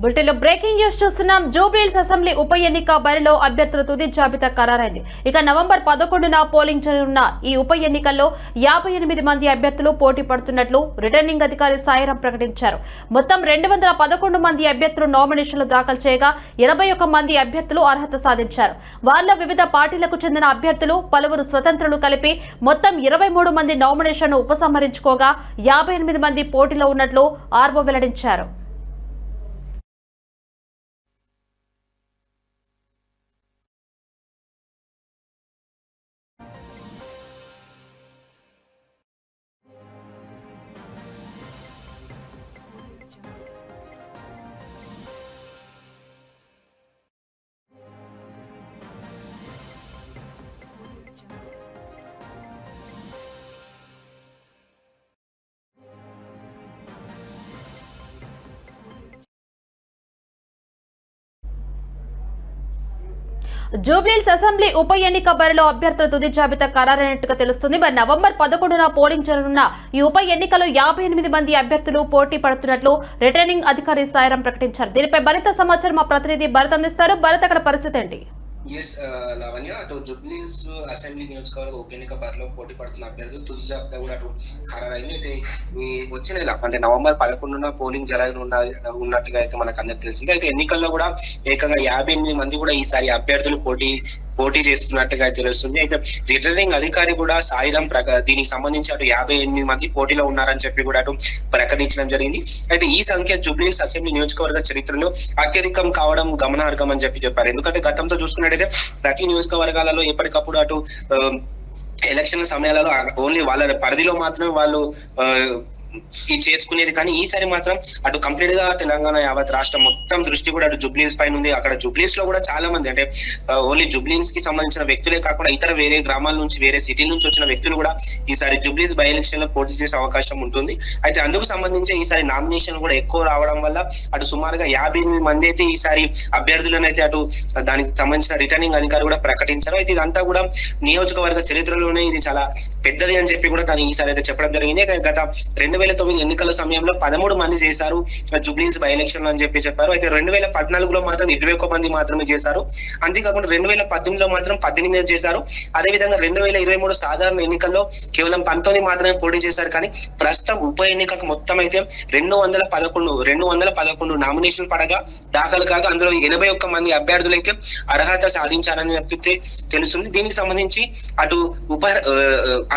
బులెటిన్లో breaking news చూస్తున్నాం. Jubilee Hills assembly ఉప ఎన్నిక బరిలో అభ్యర్థుల తుది జాబితా ఖరారైంది. ఇక నవంబర్ పదకొండున పోలింగ్ జరగనున్న ఈ ఉప ఎన్నికల్లో యాభై ఎనిమిది మంది అభ్యర్థులు పోటీ పడుతున్నట్లు రిటర్నింగ్ అధికారి సాయిరాం ప్రకటించారు. మొత్తం రెండు వందల పదకొండు మంది అభ్యర్థులు నామినేషన్లు దాఖలు చేయగా ఇరవై ఒక్క మంది అభ్యర్థులు అర్హత సాధించారు. వారిలో వివిధ పార్టీలకు చెందిన అభ్యర్థులు పలువురు స్వతంత్రులు కలిపి మొత్తం ఇరవై మూడు మంది నామినేషన్ను ఉపసంహరించుకోగా యాభై ఎనిమిది మంది పోటీలో ఉన్నట్లు ఆర్వో వెల్లడించారు. జూబ్లీస్ అసెంబ్లీ ఉప ఎన్నిక బరిలో అభ్యర్థుల తుది జాబితా ఖరారైనట్టుగా తెలుస్తుంది. మరి నవంబర్ పదకొండున పోలింగ్ జరగనున్న ఈ ఉప ఎన్నికలో యాభై ఎనిమిది మంది అభ్యర్థులు పోటీ పడుతున్నట్లు రిటర్నింగ్ అధికారి సాయరం ప్రకటించారు. దీనిపై మరింత సమాచారం మా ప్రతినిధి భరత్ అందిస్తారు. భరత్ అక్కడ పరిస్థితి ఏంటి? ఎస్ uh, లావణ్య అటు జుబ్లీస్ అసెంబ్లీ నియోజకవర్గ ఉప ఎన్నిక బరిలో పోటీ పడుతున్న అభ్యర్థులు తులసి జాబితా కూడా అటు ఖరారైంది. అయితే ఈ వచ్చే నెల అంటే నవంబర్ పదకొండున పోలింగ్ జరగనున్న ఉన్నట్టుగా అయితే మనకు అందరికి తెలిసింది. అయితే ఎన్నికల్లో కూడా ఏకంగా యాభై ఎనిమిది మంది కూడా ఈసారి అభ్యర్థులు పోటీ పోటీ చేస్తున్నట్టుగా తెలుస్తుంది. అయితే రిటర్నింగ్ అధికారి కూడా సాయిరాం ప్రక దీనికి సంబంధించి అటు యాభై ఎనిమిది మంది పోటీలో ఉన్నారని చెప్పి కూడా అటు ప్రకటించడం జరిగింది. అయితే ఈ సంఖ్య జుబ్లీస్ అసెంబ్లీ నియోజకవర్గ చరిత్రలో అత్యధికం కావడం గమనార్హం అని చెప్పి చెప్పారు. ఎందుకంటే గతంతో చూసుకున్నట్టయితే ప్రతి నియోజకవర్గాలలో ఎప్పటికప్పుడు అటు ఆ, ఎలక్షన్ సమయాలలో ఓన్లీ వాళ్ళ పరిధిలో మాత్రమే వాళ్ళు ఆ, చేసుకునేది కానీ ఈసారి మాత్రం అటు కంప్లీట్గా తెలంగాణ యావత్ రాష్ట్రం మొత్తం దృష్టి కూడా అటు జుబ్లీన్స్ పైన ఉంది. అక్కడ జుబ్లీన్స్లో కూడా చాలా మంది అంటే ఓన్లీ జుబ్లీన్స్కి సంబంధించిన వ్యక్తులే కాకుండా ఇతర వేరే గ్రామాల నుంచి వేరే సిటీ నుంచి వచ్చిన వ్యక్తులు కూడా ఈసారి జుబ్లీస్ బై ఎలక్షన్లో పోటీ చేసే అవకాశం ఉంటుంది. అయితే అందుకు సంబంధించి ఈసారి నామినేషన్ కూడా ఎక్కువ రావడం వల్ల అటు సుమారుగా యాభై ఎనిమిది మంది అయితే ఈసారి అభ్యర్థులను అయితే అటు దానికి సంబంధించిన రిటర్నింగ్ అధికారి కూడా ప్రకటించారు. అయితే ఇదంతా కూడా నియోజకవర్గ చరిత్రలోనే ఇది చాలా పెద్దది అని చెప్పి కూడా దాని ఈసారి అయితే చెప్పడం జరిగింది. గత రెండు వేల తొమ్మిది ఎన్నికల సమయంలో పదమూడు మంది చేశారు. జూబ్లీన్స్ బై ఎలక్షన్ అని చెప్పి చెప్పారు. అయితే రెండు వేల పద్నాలుగులో మాత్రం ఇరవై ఒక్క మంది మాత్రమే చేశారు. అంతేకాకుండా రెండు వేల పద్దెనిమిదిలో మాత్రం పద్దెనిమిది చేశారు. అదే విధంగా రెండు వేల ఇరవై మూడు సాధారణ ఎన్నికల్లో కేవలం పంతొమ్మిది మాత్రమే పోటీ చేశారు. కానీ ప్రస్తుతం ఉప ఎన్నికకు మొత్తం అయితే రెండు వందల పదకొండు రెండు వందల పదకొండు నామినేషన్ పడగా దాఖలు కాగా అందులో ఎనభై ఒక్క మంది అభ్యర్థులు అయితే అర్హత సాధించారని చెప్పితే తెలుస్తుంది. దీనికి సంబంధించి అటు ఉప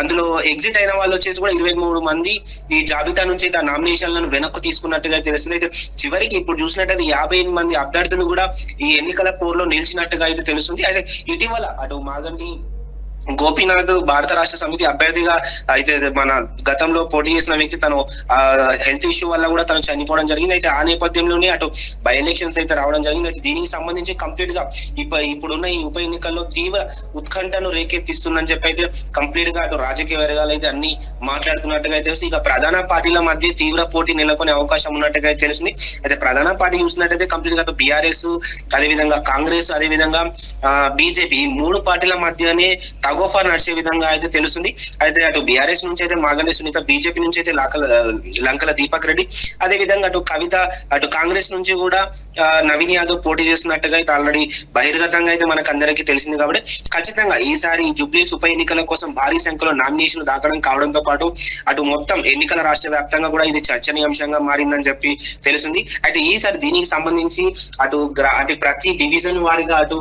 అందులో ఎగ్జిట్ అయిన వాళ్ళు వచ్చేసి కూడా ఇరవై మూడు మంది ఈ జాబితా నుంచి అయితే ఆ నామినేషన్లను వెనక్కు తీసుకున్నట్టుగా తెలుస్తుంది. అయితే చివరికి ఇప్పుడు చూసినట్టయితే యాభై ఎనిమిది మంది అభ్యర్థులు కూడా ఈ ఎన్నికల పోరులో నిలిచినట్టుగా అయితే తెలుస్తుంది. అయితే ఇటీవల అటు మాగంటి గోపీనాథ్ భారత రాష్ట్ర సమితి అభ్యర్థిగా అయితే మన గతంలో పోటీ చేసిన వ్యక్తి తను హెల్త్ ఇష్యూ వల్ల కూడా తను చనిపోవడం జరిగింది. అయితే ఆ నేపథ్యంలోనే అటు బై ఎలక్షన్స్ అయితే రావడం జరిగింది. అయితే దీనికి సంబంధించి కంప్లీట్గా ఇప్పుడున్న ఈ ఉప ఎన్నికల్లో తీవ్ర ఉత్కంఠను రేకెత్తిస్తుందని చెప్పి అయితే కంప్లీట్గా అటు రాజకీయ వర్గాలు అయితే అన్ని మాట్లాడుతున్నట్టుగా అయితే తెలుసు ఇక ప్రధాన పార్టీల మధ్య తీవ్ర పోటీ నెలకొనే అవకాశం ఉన్నట్టుగా అయితే తెలిసింది అయితే ప్రధాన పార్టీ చూసినట్టయితే కంప్లీట్గా అటు బీఆర్ఎస్ అదేవిధంగా కాంగ్రెస్ అదేవిధంగా బీజేపీ ఈ మూడు పార్టీల మధ్యనే తగోఫా నడిచే విధంగా అయితే తెలుస్తుంది. అయితే అటు బీఆర్ఎస్ నుంచి అయితే మాగండి సునీత బీజేపీ నుంచి అయితే లాకల లంకల దీపక్ రెడ్డి. అదే విధంగా అటు కవిత అటు కాంగ్రెస్ నుంచి కూడా నవీన్ యాదవ్ పోటీ చేస్తున్నట్టుగా అయితే ఆల్రెడీ బహిర్గతంగా అయితే మనకు అందరికీ తెలిసింది కాబట్టి ఖచ్చితంగా ఈసారి జూబ్లీస్ ఉప ఎన్నికల కోసం భారీ సంఖ్యలో నామినేషన్లు దాకడం కావడంతో పాటు అటు మొత్తం ఎన్నికల రాష్ట్ర వ్యాప్తంగా కూడా ఇది చర్చనీయాంశంగా మారిందని చెప్పి తెలుస్తుంది. అయితే ఈసారి దీనికి సంబంధించి అటు గ్రా- అంటే ప్రతి డివిజన్ వారిగా అటు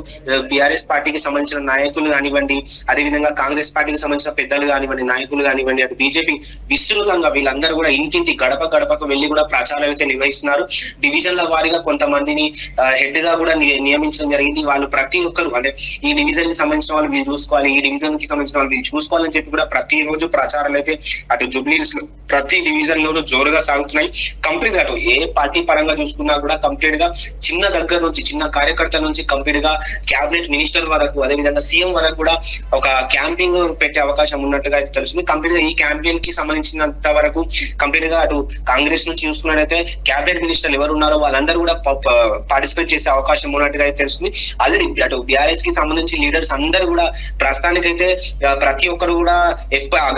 బీఆర్ఎస్ పార్టీకి సంబంధించిన నాయకులు కానివ్వండి అదే అదేవిధంగా కాంగ్రెస్ పార్టీకి సంబంధించిన పెద్దలు కానివ్వండి నాయకులు కానివ్వండి అటు బీజేపీ విస్తృతంగా వీళ్ళందరూ కూడా ఇంటింటి గడప గడపకు వెళ్ళి కూడా ప్రచారాలు అయితే నిర్వహిస్తున్నారు. డివిజన్ల వారీగా కొంతమందిని హెడ్గా కూడా ని- నియమించడం జరిగింది. వాళ్ళు ప్రతి ఒక్కరు అంటే ఈ డివిజన్కి సంబంధించిన వాళ్ళు వీళ్ళు చూసుకోవాలి ఈ డివిజన్కి సంబంధించిన వాళ్ళు వీళ్ళు చూసుకోవాలని చెప్పి కూడా ప్రతి రోజు ప్రచారాలు అయితే అటు జుబ్లీస్లో ప్రతి డివిజన్ లోనూ జోరుగా సాగుతున్నాయి. కంప్లీట్గా అటు ఏ పార్టీ పరంగా చూసుకున్నా కూడా కంప్లీట్గా చిన్న దగ్గర నుంచి చిన్న కార్యకర్త నుంచి కంప్లీట్గా క్యాబినెట్ మినిస్టర్ వరకు అదే విధంగా సీఎం వరకు కూడా ఒక క్యాంపింగ్ పెట్టే అవకాశం ఉన్నట్టుగా అయితే తెలుస్తుంది. కంప్లీట్గా ఈ క్యాంపెయిన్కి సంబంధించినంత వరకు కంప్లీట్గా అటు కాంగ్రెస్ నుంచి చూసుకున్నట్టయితే క్యాబినెట్ మినిస్టర్లు ఎవరు ఉన్నారో వాళ్ళందరూ కూడా పార్టిసిపేట్ చేసే అవకాశం ఉన్నట్టుగా అయితే తెలుస్తుంది. ఆల్రెడీ అటు బీఆర్ఎస్కి సంబంధించి లీడర్స్ అందరూ కూడా ప్రస్తుతానికైతే ప్రతి ఒక్కరు కూడా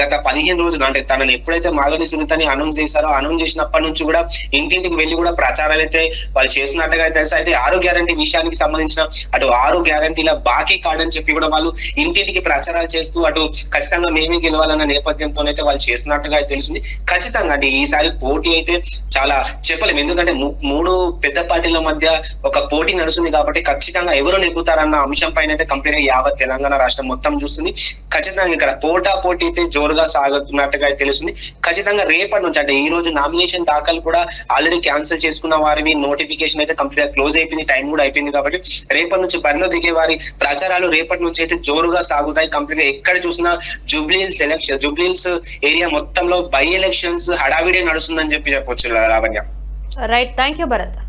గత పదిహేను రోజులు అంటే తనని ఎప్పుడైతే మాగంటి కొమరవెల్లి సునీతని అనౌన్స్ చేశారో అనౌన్స్ చేసినప్పటి నుంచి కూడా ఇంటింటికి వెళ్ళి కూడా ప్రచారాలు అయితే వాళ్ళు చేస్తున్నట్టుగా తెలుసు. అయితే ఆరు గ్యారంటీ విషయానికి సంబంధించిన అటు ఆరు గ్యారంటీల బాకీ కార్డ్ అని చెప్పి కూడా వాళ్ళు ఇంటింటికి ప్రచారాలు చేస్తూ అటు ఖచ్చితంగా మేమే గెలవాలన్న నేపథ్యంతో అయితే వాళ్ళు చేస్తున్నట్టుగా అయితే తెలిసింది ఖచ్చితంగా అండి ఈసారి పోటీ అయితే చాలా చెప్పలేము ఎందుకంటే మూడు పెద్ద పార్టీల మధ్య ఒక పోటీ నడుస్తుంది కాబట్టి ఖచ్చితంగా ఎవరు నిలుపుతారన్న అంశం పైన అయితే కంప్లీట్గా యావత్ తెలంగాణ రాష్ట్రం మొత్తం చూస్తుంది. ఖచ్చితంగా ఇక్కడ పోటా పోటీ అయితే జోరుగా సాగుతున్నట్టుగా తెలుస్తుంది. ఖచ్చితంగా రేపటి నుంచి అంటే ఈ రోజు నామినేషన్ దాఖలు కూడా ఆల్రెడీ క్యాన్సిల్ చేసుకున్న వారివి నోటిఫికేషన్ అయితే కంప్లీట్గా క్లోజ్ అయిపోయింది టైం కూడా అయిపోయింది కాబట్టి రేపటి నుంచి బరిలో దిగే వారి ప్రచారాలు రేపటి నుంచి అయితే జోరుగా సాగుతాయి. కంప్లీట్గా ఎక్కడ చూసినా జూబ్లీహిల్స్ ఎలక్షన్ జూబ్లీహిల్స్ ఏరియా మొత్తంలో బై ఎలక్షన్స్ హడావిడి నడుస్తుందని చెప్పి చెప్పొచ్చు Lavanya right thank you Bharath